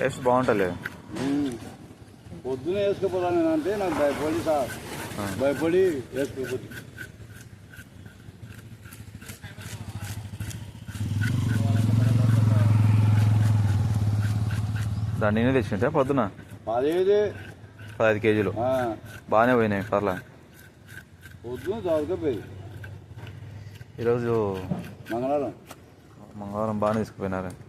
Taste బాగుంటుంది ఉమ్. పొద్దునే వేసుకుపోతాను నేను అంటే నాకు భయపడి సార్. భయపడి వేసుకోపోతుంది దాన్ని నేనే తెచ్చింటే పొద్దున? పదేది. పదహైదు కేజీలు. బాగానే పోయినాయి పర్లా. పొద్దున చదువుకపోయి ఈరోజు మంగళవారం. మంగళవారం బాగానే తీసుకుపోయినారు ఇంకా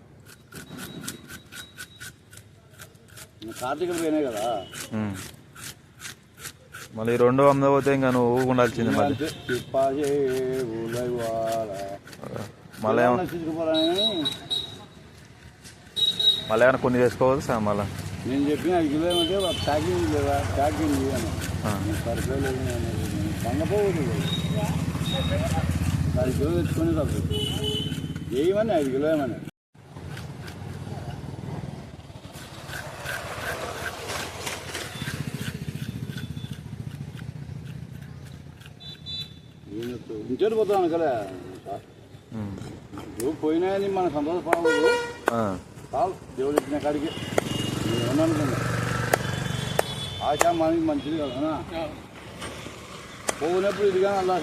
కార్తీకలు పోయినాయి కదా. మళ్ళీ రెండు అమ్మకపోతే ఇంకా నువ్వు ఊగుండాల్సింది మళ్ళీ. మళ్ళీ ఏమైనా కొన్ని చేసుకోవచ్చు సార్ మళ్ళీ? నేను చెప్పిన ఐదు కిలో ఏమంటే ప్యాకింగ్ లేదా? ప్యాకింగ్ చేయను ఆ. సరిపోలేదు పంగపోవద్దు ఐదు కిలో తెచ్చుకొని తప్పదు ఏమని ఐదు కిలో ఏమని ఇంటి పోతాను కదా. నువ్వు పోయినాయని మన సంతోషపడదు ఆ. చాలు దేవుడు ఇచ్చిన కాడికి. నేను అనుకున్నా. ఆశ మనకి మంచిది కదా పోయినప్పుడు ఇదిగా అల్లా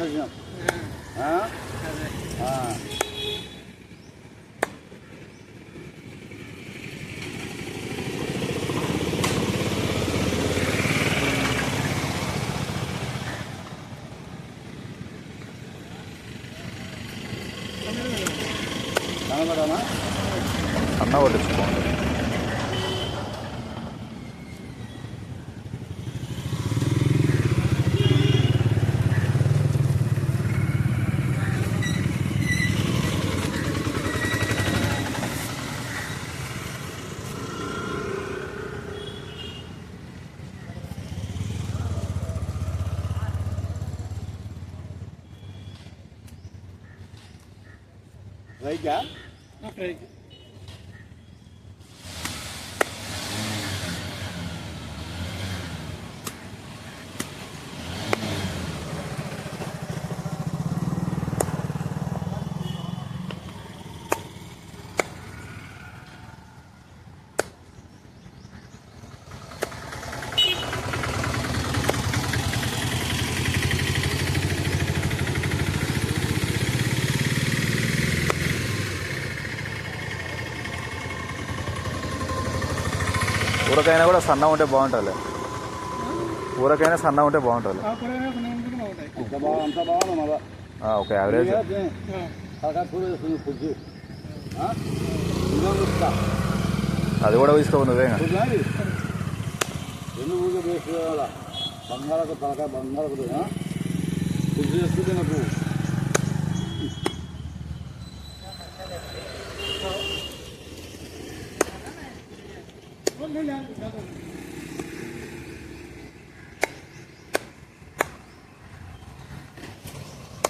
సచ్చినాం ఆ? ఆ. కనబడానా Não acredito. ఊరకైనా కూడా సన్న ఉంటే బాగుంటుంది ఊరకైనా సన్న ఉంటే బాగుంటుంది అంత బాగా అంత బాగా మళ్ళా ఆ, ఒక యావరేజ్ కాకా కూర వేస్తుంది పుజ్జు ఇస్తా అది కూడా తీసుకో నువ్వే ఇంకా. చూడండి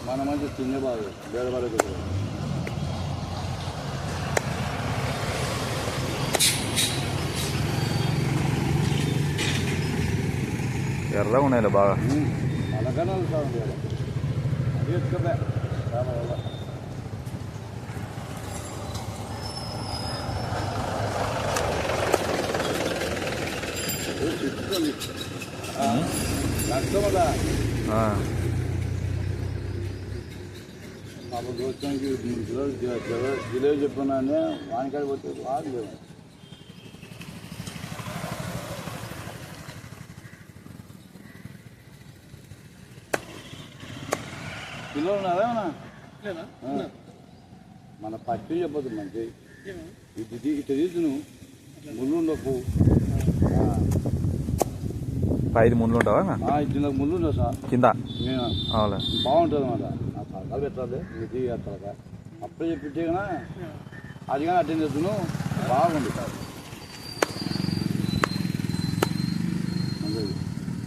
మన మంచి చిన్న బాగు బేడబడదు ఎర్రగా ఉన్నాయి బాగా అలాగనే సాగు అది దోస్తానికి వానికాడ పోతే కిలో ఉన్నారా. మన పట్టి చెప్పదు మంచి ఇటు తీ- ఇటు తీసును ముళ్ళు ఉండవు పైది ముందు ఉంటావా ఇంకా? ఇటు నాకు ముళ్ళు ఉండవు సార్ కింద నేను అవులే బాగుంటుంది అన్నమాట ఆ తలకాలు పెట్టాలి ఇది తలక అప్పుడే చెప్పితే కన్నా అది కానీ అటెండ్ చేస్తున్నాను బాగుంది